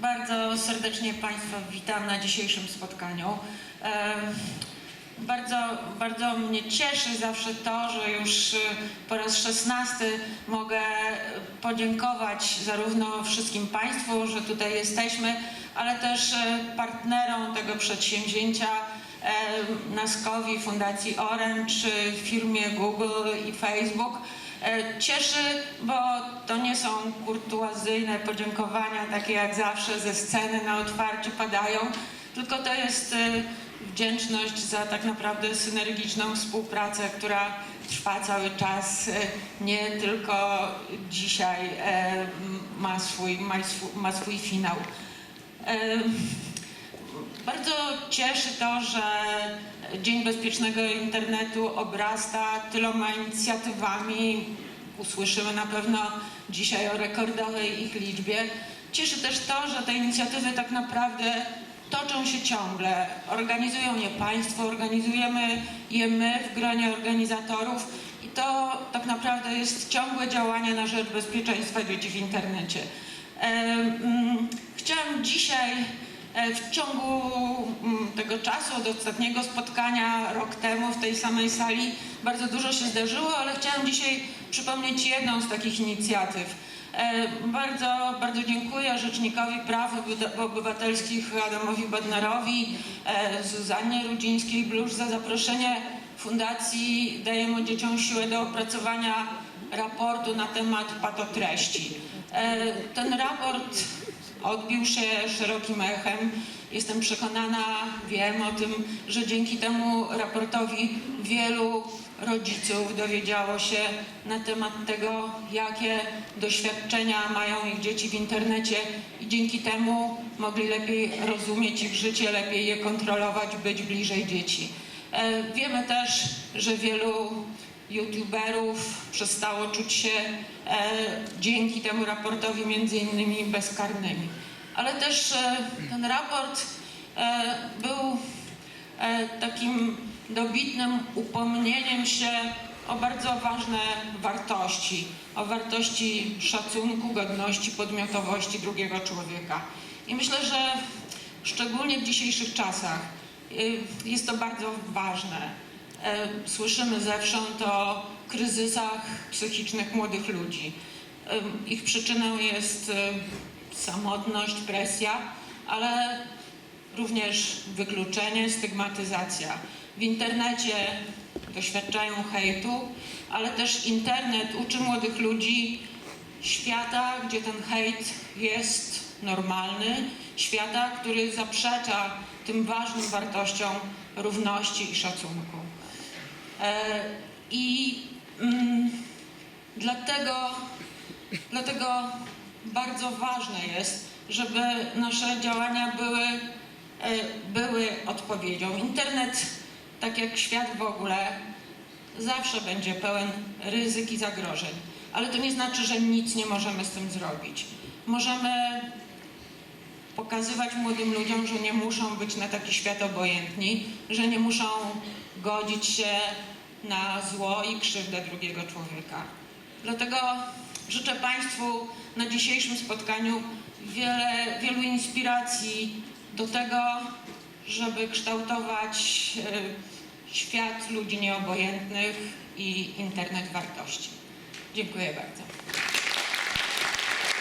Bardzo serdecznie Państwa witam na dzisiejszym spotkaniu. Bardzo, bardzo mnie cieszy zawsze to, że już y, po raz szesnasty mogę podziękować zarówno wszystkim Państwu, że tutaj jesteśmy, ale też y, partnerom tego przedsięwzięcia, NASKowi, Fundacji Orange, y, firmie Google i Facebook. E, Cieszy, bo to nie są kurtuazyjne podziękowania, takie jak zawsze ze sceny na otwarcie padają, tylko to jest e, wdzięczność za tak naprawdę synergiczną współpracę, która trwa cały czas, e, nie tylko dzisiaj ma swój, ma swój, ma swój finał. Bardzo cieszy to, że Dzień Bezpiecznego Internetu obrasta tyloma inicjatywami. Usłyszymy na pewno dzisiaj o rekordowej ich liczbie. Cieszy też to, że te inicjatywy tak naprawdę toczą się ciągle. Organizują je Państwo, organizujemy je my w gronie organizatorów i to tak naprawdę jest ciągłe działanie na rzecz bezpieczeństwa dzieci w internecie. Em, Chciałam dzisiaj W ciągu mm, tego czasu, od ostatniego spotkania rok temu w tej samej sali, bardzo dużo się zdarzyło, ale chciałam dzisiaj przypomnieć jedną z takich inicjatyw. E, Bardzo, bardzo dziękuję Rzecznikowi Praw Obywa- Obywatelskich Adamowi Bodnarowi, e, Zuzannie Rudzińskiej-Blusz za zaproszenie Fundacji Dajemy Dzieciom Siłę do opracowania raportu na temat patotreści. E, Ten raport odbił się szerokim echem. Jestem przekonana, wiem o tym, że dzięki temu raportowi wielu rodziców dowiedziało się na temat tego, jakie doświadczenia mają ich dzieci w internecie i dzięki temu mogli lepiej rozumieć ich życie, lepiej je kontrolować, być bliżej dzieci. E, Wiemy też, że wielu youtuberów przestało czuć się e, dzięki temu raportowi między innymi bezkarnymi. Ale też e, ten raport e, był e, takim dobitnym upomnieniem się o bardzo ważne wartości, o wartości szacunku, godności, podmiotowości drugiego człowieka. I myślę, że szczególnie w dzisiejszych czasach y, jest to bardzo ważne. Słyszymy zewsząd o kryzysach psychicznych młodych ludzi. Ich przyczyną jest samotność, presja, ale również wykluczenie, stygmatyzacja. W internecie doświadczają hejtu, ale też internet uczy młodych ludzi świata, gdzie ten hejt jest normalny, świata, który zaprzecza tym ważnym wartościom równości i szacunku. E, I mm, dlatego, dlatego bardzo ważne jest, żeby nasze działania były, e, były odpowiedzią. Internet, tak jak świat w ogóle, zawsze będzie pełen ryzyk i zagrożeń, ale to nie znaczy, że nic nie możemy z tym zrobić. Możemy pokazywać młodym ludziom, że nie muszą być na taki świat obojętni, że nie muszą godzić się na zło i krzywdę drugiego człowieka. Dlatego życzę Państwu na dzisiejszym spotkaniu wiele, wielu inspiracji do tego, żeby kształtować e, świat ludzi nieobojętnych i internet wartości. Dziękuję bardzo.